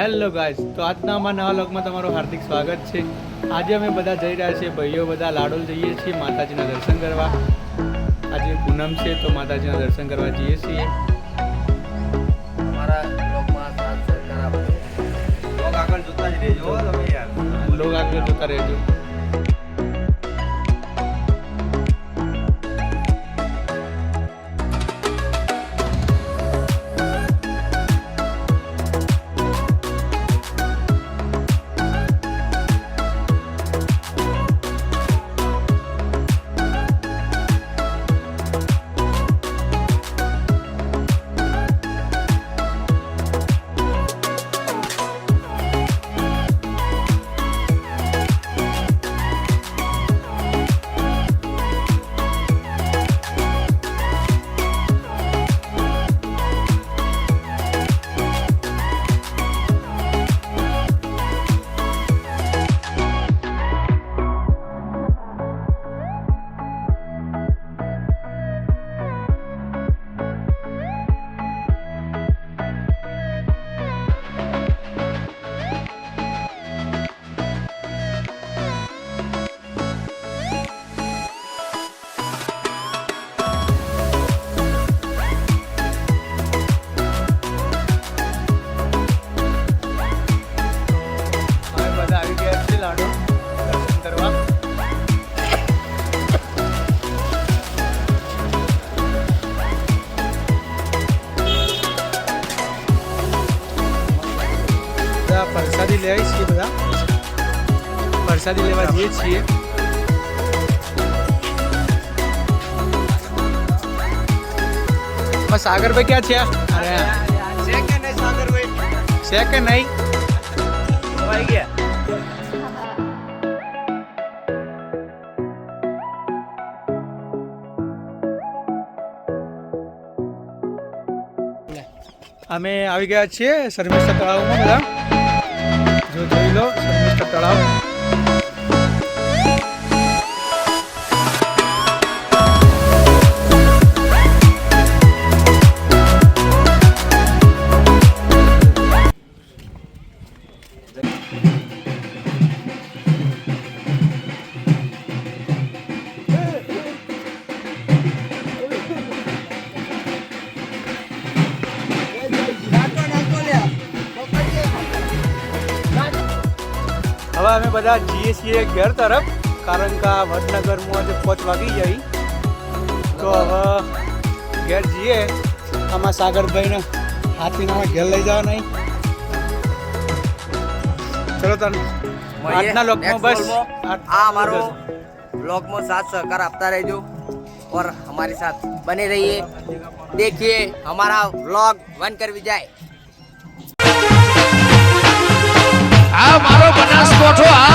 Hello guys તો આજના અમારા નવા લોકમાં તમારું હાર્દિક સ્વાગત છે. આજે અમે બધા જઈ રહ્યા છીએ ભાઈઓ બધા લાડોલ જઈએ છીએ માતાજીના દર્શન કરવા. આજે પૂનમ છે તો માતાજીના દર્શન કરવા જઈએ છીએ. લોક આગળ જોતા રહેજો. પ્રસાદી લેવાય છીએ બધા. પ્રસાદી લેવા જઈએ છીએ. બસ સાગરભાઈ ક્યાં છે? અરે છે કે નહીં આવી ગયા. અમે આવી ગયા છીએ શર્મિષ્ઠા તળાવમાં બધા. જો જોઈ લો શર્મિષ્ઠા તળાવ હવે અમે બધા જઈએ છીએ ઘેર તરફ કારણ કે આ વડનગરમાં આજે પાંચ વાગી જાય તો હવે ઘેર જઈએ આમાં સાગરભાઈને હાથીને અમે ઘેર લઈ જવા નહીં ચલો તને આજના લોકમાં બસ આ અમારો બ્લોગમાં સાથ સહકાર આપતા રહેજો और हमारे साथ बने रहिए देखिए हमारा व्लॉग वन कर विजय આ મારો બનાસકોઠો આ